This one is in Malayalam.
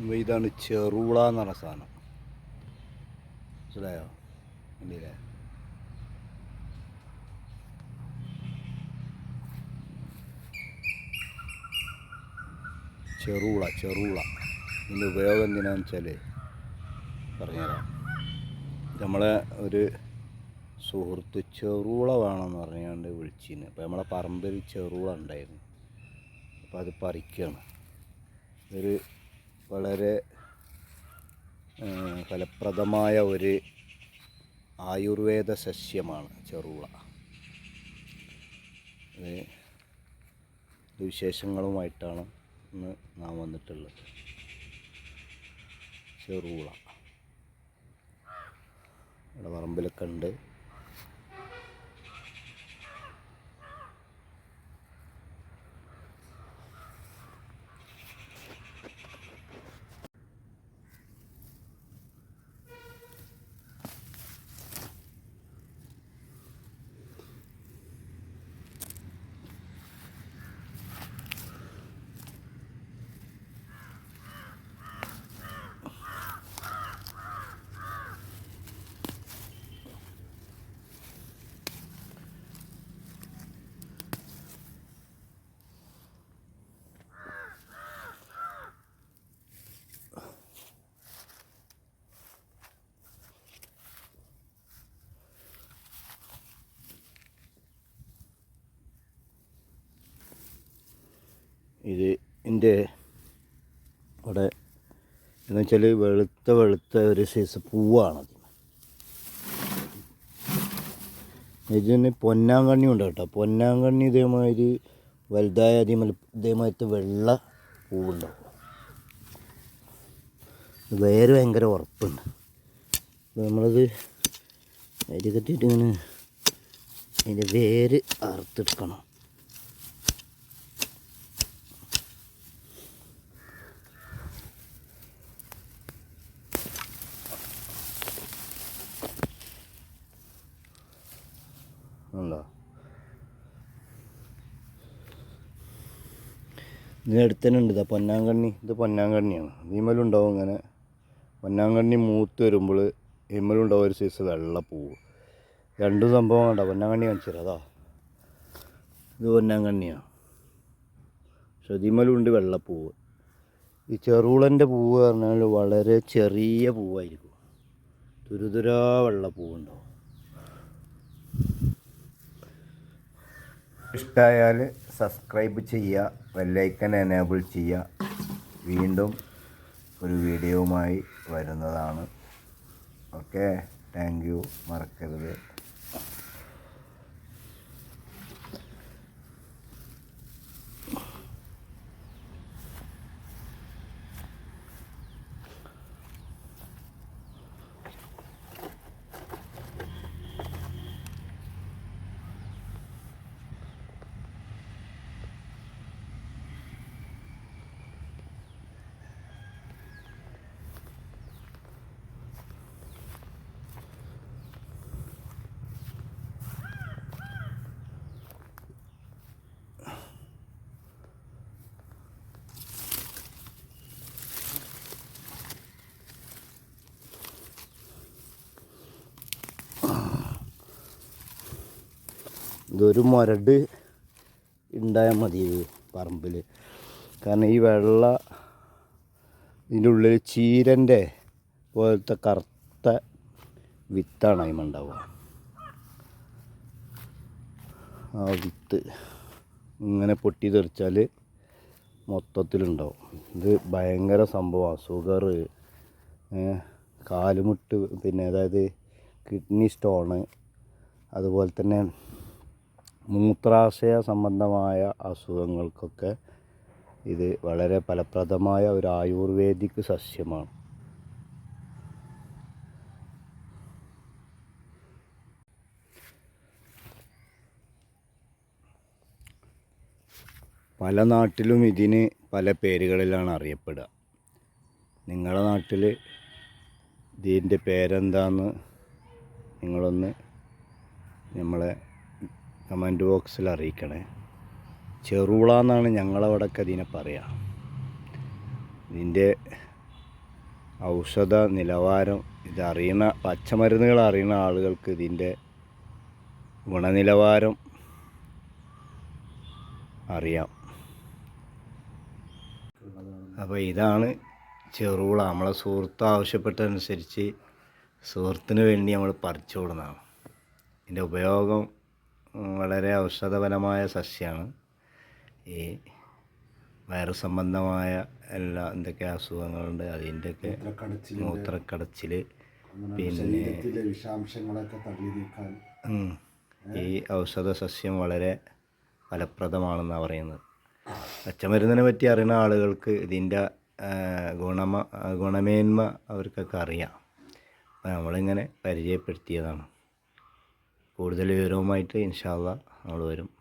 ഇതാണ് ചെറുള എന്ന് പറഞ്ഞ സാധനം. മനസ്സിലായോ? ഇല്ലേ? ചെറുള ചെറുള. ഇതിന്റെ ഉപയോഗം എന്തിനാന്ന് വെച്ചാൽ പറഞ്ഞുതരാം. നമ്മളെ ഒരു സുഹൃത്ത് ചെറുള വേണമെന്ന് പറഞ്ഞുകൊണ്ട് വിളിച്ചിന്. അപ്പോൾ നമ്മളെ പറമ്പിൽ ചെറുള ഉണ്ടായിരുന്നു. അപ്പോൾ അത് പറിക്കുകയാണ് ഒരു വളരെ ഫലപ്രദമായ ഒരു ആയുർവേദ സസ്യമാണ് ചെറുള. ഇത് വിശേഷങ്ങളുമായിട്ടാണ് ഇന്ന് നാം വന്നിട്ടുള്ളത്. ചെറുള. ഇവിടെ പറമ്പിലൊക്കെ ഉണ്ട്. ഇത് എന്റെ ഇവിടെ എന്ന് വെച്ചാൽ വെളുത്ത വെളുത്ത ഒരു സൈസ് പൂവാണത്. ഇതിന് പൊന്നാങ്കണ്ണി ഉണ്ട് കേട്ടോ. പൊന്നാങ്കണ്ണി ഇതേമാതിരി വലുതായ അതേമാതിരി ഇതേമാതിരത്തെ വെള്ള പൂവുണ്ടാവും. വേര് ഭയങ്കര ഉറപ്പുണ്ട്. നമ്മളത് അരി കത്തിയിട്ട് ഇങ്ങനെ അതിന്റെ വേര് അറുത്തെടുക്കണം ഉണ്ടോ ഇതിനടുത്ത് തന്നെ ഉണ്ട് ഇതാ പൊന്നാങ്കണ്ണി. ഇത് പൊന്നാങ്കണ്ണിയാണ്. ഇതിമലുണ്ടാവും ഇങ്ങനെ. പൊന്നാങ്കണ്ണി മൂത്ത് വരുമ്പോൾ ഇമ്മലുണ്ടാവും ഒരു സൈസ് വെള്ള പൂവ്. രണ്ടും സംഭവം കണ്ടോ. പൊന്നാങ്കണ്ണി കാണിച്ചു അതാ. ഇത് പൊന്നാങ്കണ്ണിയാണ് പക്ഷെ ഇതിമലുണ്ട് വെള്ളപ്പൂവ് ഈ ചെറുളന്റെ പൂവ് പറഞ്ഞാൽ വളരെ ചെറിയ പൂവായിരിക്കും. തുരുതുരാ വെള്ളപ്പൂവുണ്ടാവും ഇഷ്ടമായാൽ സബ്സ്ക്രൈബ് ചെയ്യുക ബെല്ലൈക്കൻ എനേബിൾ ചെയ്യുക. വീണ്ടും ഒരു വീഡിയോവുമായി വരുന്നതാണ്. ഓക്കെ താങ്ക് യു മറക്കരുത്. ഇതൊരു മുരട് ഉണ്ടായാൽ മതി പറമ്പിൽ കാരണം ഈ വെള്ള ഇതിന്റെ ഉള്ളിൽ ചീരന്റെ പോലത്തെ കറുത്ത വിത്താണ് അതിമ ഉണ്ടാവുക ആ വിത്ത് ഇങ്ങനെ പൊട്ടി തെറിച്ചാൽ മൊത്തത്തിലുണ്ടാവും. ഇത് ഭയങ്കര സംഭവമാണ് ഷുഗർ കാലുമുട്ട് പിന്നെ അതായത് കിഡ്നി സ്റ്റോണ് അതുപോലെ തന്നെ മൂത്രാശയ സംബന്ധമായ അസുഖങ്ങൾക്കൊക്കെ ഇത് വളരെ ഫലപ്രദമായ ഒരു ആയുർവേദിക് സസ്യമാണ്. പല നാട്ടിലും ഇതിന് പല പേരുകളിലാണ് അറിയപ്പെടുക. നിങ്ങളുടെ നാട്ടിൽ ഇതിന്റെ പേരെന്താന്ന് നിങ്ങളൊന്ന് നമ്മളെ കമന്റ് ബോക്സിൽ അറിയിക്കണേ. ചെറുള എന്നാണ് ഞങ്ങളവിടൊക്കെ ഇതിനെ പറയുക ഇതിന്റെ ഔഷധ നിലവാരം ഇതറിയുന്ന പച്ചമരുന്നുകൾ അറിയുന്ന ആളുകൾക്ക് ഇതിന്റെ ഗുണനിലവാരം അറിയാം. അപ്പോൾ ഇതാണ് ചെറുള നമ്മളെ സുഹൃത്ത് ആവശ്യപ്പെട്ടതനുസരിച്ച് സുഹൃത്തിന് വേണ്ടി നമ്മൾ പറിച്ചു കൊടുക്കുന്നതാണ് ഇതിന്റെ ഉപയോഗം വളരെ ഔഷധപരമായ സസ്യമാണ് ഈ വയറു സംബന്ധമായ എല്ലാ എന്തൊക്കെ അസുഖങ്ങളുണ്ട് അതിന്റെയൊക്കെ മൂത്രക്കടച്ചിൽ പിന്നെ വിഷാംശങ്ങളൊക്കെ ഈ ഔഷധ സസ്യം വളരെ ഫലപ്രദമാണെന്നാണ് പറയുന്നത്. പച്ചമരുന്നിനെ പറ്റി അറിയുന്ന ആളുകൾക്ക് ഇതിന്റെ ഗുണമ ഗുണമേന്മ അവർക്കൊക്കെ അറിയാം. അപ്പോൾ നമ്മളിങ്ങനെ പരിചയപ്പെടുത്തിയതാണ്. കൂടുതൽ വിവരവുമായിട്ട് ഇൻഷാല്ല നമ്മൾ വരും.